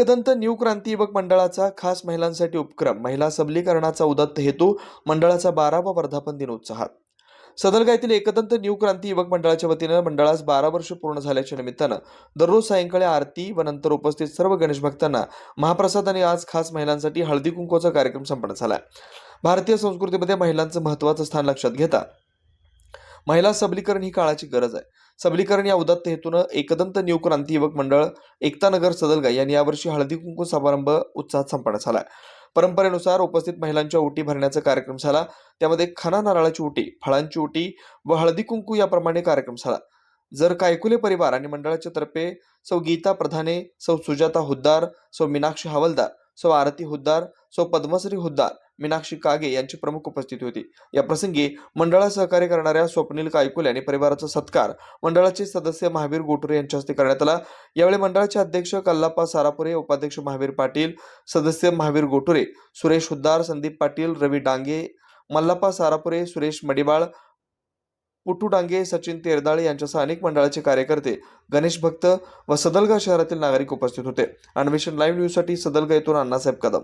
Ekdant new क्रांती युवक मंडळाचा खास महिलांसाठी उपक्रम. महिला सबलीकरणाचा उदत्त हेतू मंडळाचा बारावा वर्धापन दिन उत्साहात सदलगा येथील एकदंत न्यू क्रांती युवक मंडळाच्या वतीनं मंडळास बारा वर्ष पूर्ण झाल्याच्या निमित्तानं दररोज सायंकाळी आरती व नंतर उपस्थित सर्व गणेश भक्तांना महाप्रसाद आणि आज खास महिलांसाठी हळदी कुंकूचा कार्यक्रम संपन्न झाला भारतीय संस्कृतीमध्ये महिलांचं महत्त्वाचं स्थान लक्षात घेता महिला सबलीकरण ही काळाची गरज आहे. सबलीकरण या उदात्त हेतूनं एकदंत न्यू क्रांती युवक मंडळ एकतानगर सदलगा यांनी यावर्षी हळदी कुंकू समारंभ उत्साहात संपन्न झाला. परंपरेनुसार उपस्थित महिलांच्या ओटी भरण्याचा कार्यक्रम झाला. त्यामध्ये खाना नारळाची ओटी फळांची ओटी व हळदी कुंकू याप्रमाणे कार्यक्रम झाला. जर कायकुले परिवार आणि मंडळाच्या तर्फे सौ गीता प्रधाने सौ सुजाता हुद्दार सौ मीनाक्षी हवलदार सौ आरती हुद्दार सौ पद्मश्री हुद्दार मीनाक्षी कागे यांची प्रमुख उपस्थिती होती. या प्रसंगी मंडळात सहकार्य करणाऱ्या स्वप्नील कायकुले आणि परिवाराचा सत्कार मंडळाचे सदस्य महावीर गोटुरे यांच्या हस्ते करण्यात आला. यावेळी मंडळाचे अध्यक्ष कल्लाप्पा सारापुरे उपाध्यक्ष महावीर पाटील सदस्य महावीर गोटुरे सुरेश हुद्दार संदीप पाटील रवी डांगे मल्लाप्पा सारापुरे सुरेश मडिबाळ पुटू डांगे सचिन तेरदाळे यांच्यासह अनेक मंडळाचे कार्यकर्ते गणेश भक्त व सदलगा शहरातील नागरिक उपस्थित होते. अन्वेषण लाईव्ह न्यूजसाठी सदलगा येथून अण्णासाहेब कदम.